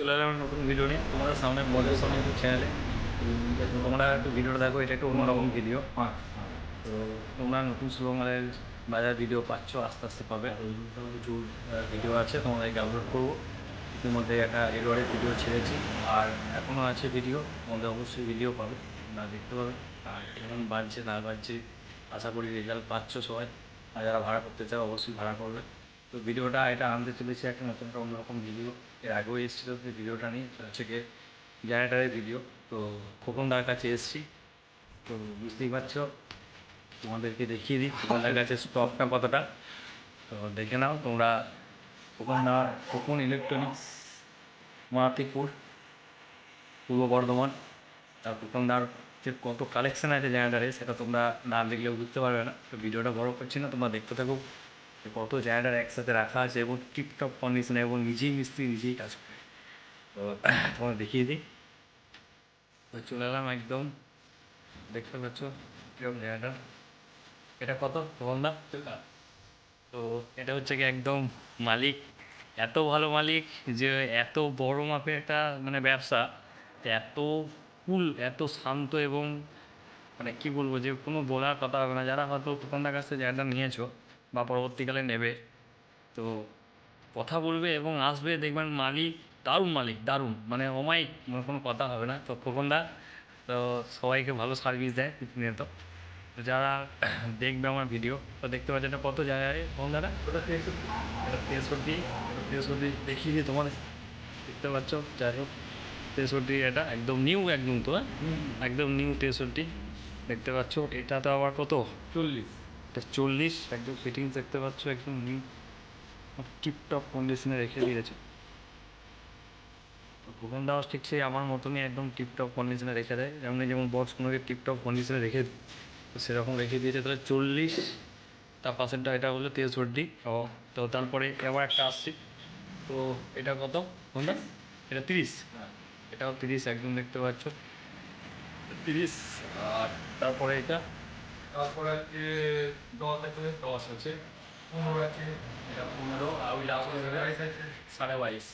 চলে এলাম নতুন ভিডিও নিয়ে। তোমাদের সামনে বলের সামনে চ্যানেলে তোমরা একটু ভিডিওটা দেখো, এটা একটু অন্যরকম ভিডিও তো তোমরা নতুন শুভঙ্গলের বাজার ভিডিও পাচ্ছ, আস্তে আস্তে পাবে। কিছু ভিডিও আছে তোমাদেরকে আপলোড করব। ইতিমধ্যে একটা এডওয়ার্ডের ভিডিও ছেড়েছি, আর এখনও আছে ভিডিও তোমাদের অবশ্যই ভিডিও পাবে না দেখতে পাবে। আর কেমন বাজছে, না বাজছে, আশা করি রেজাল্ট পাচ্ছ সবাই। আর যারা ভাড়া করতে চাও, অবশ্যই ভাড়া করবে। তো ভিডিওটা এটা আনতে চলেছি একটা নতুন একটা অন্যরকম ভিডিও। এর আগেও এসেছিল সেই ভিডিওটা নিয়ে হচ্ছে গিয়ে জেনারেটারের ভিডিও তো খোকনদার কাছে এসেছি। তো বুঝতেই পারছ, তোমাদেরকে দেখিয়ে দিই। তোমাদের কাছে স্টকটা কতটা। তো দেখে নাও তোমরা খোকনদা খোকন ইলেকট্রনিক্স মাতিপুর পূর্ব বর্ধমান। আর খোকনদার যে কত কালেকশন আছে জেনারেটারে সেটা তোমরা না দেখলেও বুঝতে পারবে না। তো ভিডিওটা বড় করছি না, তোমরা দেখতে থাকো। কত জেনারেটার একসাথে রাখা আছে এবং টিপটপ কন্ডিশনে এবং নিজেই মিস্ত্রি নিজেই কাজ করে। তো, তোমার দেখিয়ে দিই। তো চলে এলাম একদম। দেখতে পাচ্ছ কীরকম জায়গাটা। এটা কত? তোমার না। তো, এটা হচ্ছে কি একদম মালিক। এত ভালো মালিক যে এত বড় মাপের একটা মানে ব্যবসা এত কুল এত শান্ত এবং মানে কী বলব যে কোনো বলার কথা হবে না। যারা হয়তো দোকানদার কাছ থেকে জায়গাটা নিয়েছো বা পরবর্তীকালে নেবে। তো কথা বলবে এবং আসবে দেখবেন মালিক দারুণ মালিক দারুণ। মানে অমায়িক মানে কোনো কথা হবে না। তো খোকনদা তো সবাইকে ভালো সার্ভিস দেয় প্রতিনিয়ত। তো যারা দেখবে আমার ভিডিও তো দেখতে পাচ্ছে এটা কত জায়গায় খোকনদাটা ওটা তেষট্টি। এটা তেষট্টি। এটা তেষট্টি দেখিয়ে দিই তোমাদের। দেখতে পাচ্ছ যাই হোক তেষট্টি এটা একদম নিউ একদম তো হ্যাঁ? একদম নিউ তেষট্টি। দেখতে পাচ্ছ এটা তো আবার কত? চল্লিশ। এটা চল্লিশ একদম ফিটিংস দেখতে পাচ্ছ একদম নিউ টিপটপ কন্ডিশনে রেখে দিয়েছে। ভুবন দাও ঠিক সেই আমার মতনই একদম টিপটপ কন্ডিশনে রেখে দেয়। যেমন যেমন বক্সগুলোকে টিপটপ কন্ডিশনে রেখে তো সেরকম রেখে দিয়েছে। তাহলে চল্লিশ তার পাশেরটা এটা হলো তেষট্টি ও তো তারপরে আবার একটা আসছে। তো এটা কত? কোনটা এটা তিরিশ? এটাও তিরিশ একদম দেখতে পাচ্ছ। তিরিশ আর তারপরে এটা তারপরে আছে দশ আছে দশ আছে পনেরো আছে এটা পনেরো আর ওই লাস্ট বাইশ। আছে সাড়ে বাইশ।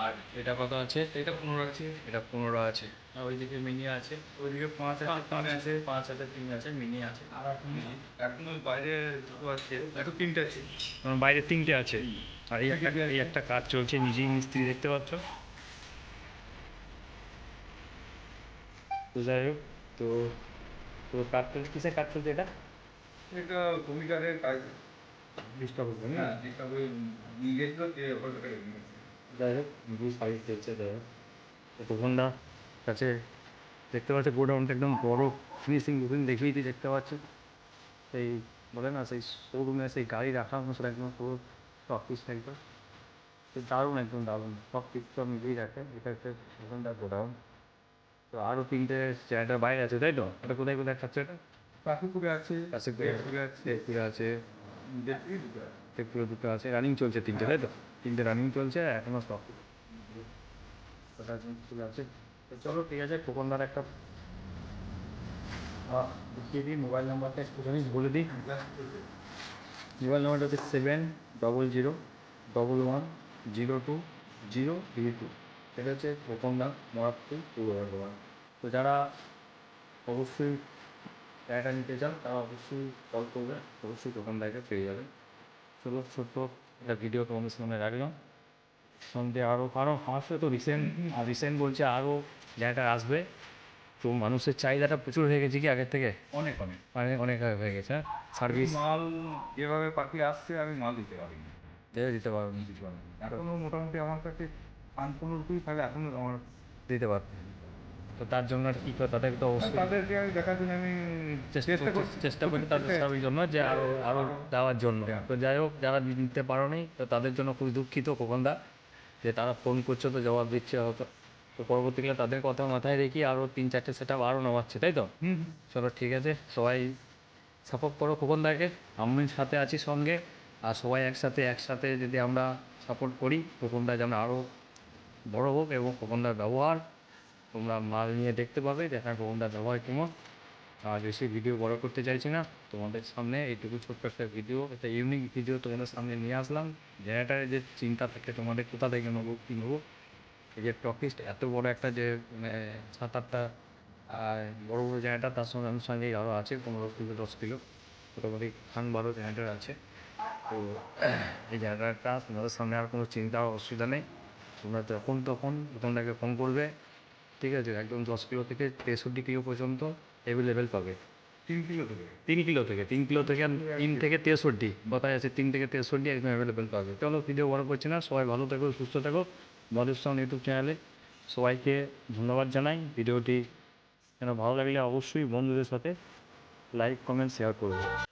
আর এটা কত আছে? এটা পনেরো আছে এটা পনেরো আছে। আর ওইদিকে মিনি আছে ওইদিকে পাঁচ আছে পাঁচ আছে পাঁচ আছে তিন আছে মিনি আছে। আর এখন বাইরে দুটো আছে এখন তিনটে আছে। বাইরে তিনটে আছে। আর এই একটা এই একটা কাজ চলছে নিজেই মিস্ত্রি দেখতে পাচ্ছ। তো যাই হোক তো তো কাজ চলছে কিসের কাজ চলছে এটা? এটা কমিটারের কাজ। ডিস্টার্ব হবে না? হ্যাঁ যেটা ওই নিজের তো যে যাই হোক নিজেই সাইজ চলছে যাই হোক। তো তখনদা কাছে দেখতে পাচ্ছে গোডাউনটা একদম বড়। ফিনিশিং বুকিং দেখেই তুই দেখতে পাচ্ছেন সেই বলে না সেই শোরুমে সেই গাড়ি রাখা অনুসারে একদম পুরো সব কিছু একদম। তো দারুণ একদম দারুণ। সব কিছু নিজেই রাখে। এটা হচ্ছে ওখানটার গোডাউন। তো আরও তিনটে জায়গাটার বাইরে আছে তাই তো? এটা কোথায় কোথায় খাচ্ছে এটা কাকুপুরে আছে। কাশিপুরে আছে। কাকুপুরে আছে। দেখবি দুটো আছে। দুটো আছে। রানিং চলছে তিনটে তাই তো? তিনটে রানিং চলছে এখনও স্টক আছে চলো ঠিক আছে খোকনদার একটা আহ, দেখিয়ে দিই মোবাইল নাম্বারটা একটুখানি বলে দিই। মোবাইল নাম্বারটা হচ্ছে seven double zero double one zero two zero three two এটা হচ্ছে খোকনদা মরাত্তু পূর্ব বর্ধমান। তো যারা অবশ্যই জায়গাটা নিতে চান তারা অবশ্যই কল করবে অবশ্যই দোকানদারকে পেয়ে যাবে চলো ছোট্ট একটা ভিডিও তোমাদের সামনে রাখলাম। সঙ্গে আরও আরও আসবে তো রিসেন্ট আর রিসেন্ট বলছে আরও জায়গাটা আসবে। তো মানুষের চাহিদাটা প্রচুর হয়ে গেছে কি আগের থেকে? অনেক অনেক। মানে অনেক হয়ে গেছে সার্ভিস মাল যেভাবে পাখি আসছে আমি মাল দিতে পারি দিতে পারবেন দিতে পারি না। এখনও মোটামুটি আমার কাছে পনেরো পিস আমার দিতে পারবেন তো তার জন্য আর কী করে তাদেরকে তো অবশ্যই তাদেরকে আমি দেখার জন্য আমি চেষ্টা করছি চেষ্টা করি তাদের সার্ভিস জন্য যে আরও আরও দেওয়ার জন্য। তো যাই হোক যারা নিতে পারো নি তো তাদের জন্য খুবই দুঃখিত খোকনদা যে তারা ফোন করছে তো জবাব দিচ্ছে হয়তো। তো পরবর্তীকালে তাদের কথা মাথায় রেখে আরও তিন চারটে সেট আপ আরও নেওয়াচ্ছে তাই তো? চলো ঠিক আছে সবাই সাপোর্ট করো খোকনদাকে আমি সাথে আছি সঙ্গে। আর সবাই একসাথে একসাথে যদি আমরা সাপোর্ট করি খোকনদা যেন আরও বড় হোক এবং খোকনদার ব্যবহার, তোমরা মাল নিয়ে দেখতে পাবে দেখা খোকনদার ব্যবহার কেমন। আর বেশি ভিডিও বড় করতে চাইছি না। তোমাদের সামনে এইটুকু ছোট্ট একটা ভিডিও একটা ইউনিক ভিডিও তোমাদের সামনে নিয়ে আসলাম। জেনারেটারের যে চিন্তা থাকে তোমাদের কোথা থেকে নেব, কী নেব? এই যে টকিস্ট এত বড় একটা যে মানে সাত আটটা বড় বড় জায়গাটা তার সঙ্গে আমার সঙ্গে আরও আছে, পনেরো কিলো, দশ কিলো। মোটামুটি খান বারো জেনারেটার আছে। তো, এই জায়গাটা তোমাদের সামনে আর কোনো চিন্তা অসুবিধা নেই। তোমরা যখন তখন তোমাদেরকে ফোন করবে ঠিক আছে? একদম দশ কিলো থেকে তেষট্টি কিলো পর্যন্ত অ্যাভেলেবেল পাবে। তিন কিলো থেকে? তিন কিলো থেকে তিন কিলো থেকে তিন থেকে তেষট্টি কথায় আছে তিন থেকে তেষট্টি একদম অ্যাভেলেবেল পাবে। চলো ভিডিও বড় করছি না সবাই ভালো থেকো সুস্থ থেকো। মধুস্থান ইউটিউব চ্যানেলে সবাইকে ধন্যবাদ জানাই। ভিডিওটি যেন ভালো লাগলে অবশ্যই বন্ধুদের সাথে লাইক কমেন্ট শেয়ার করবে।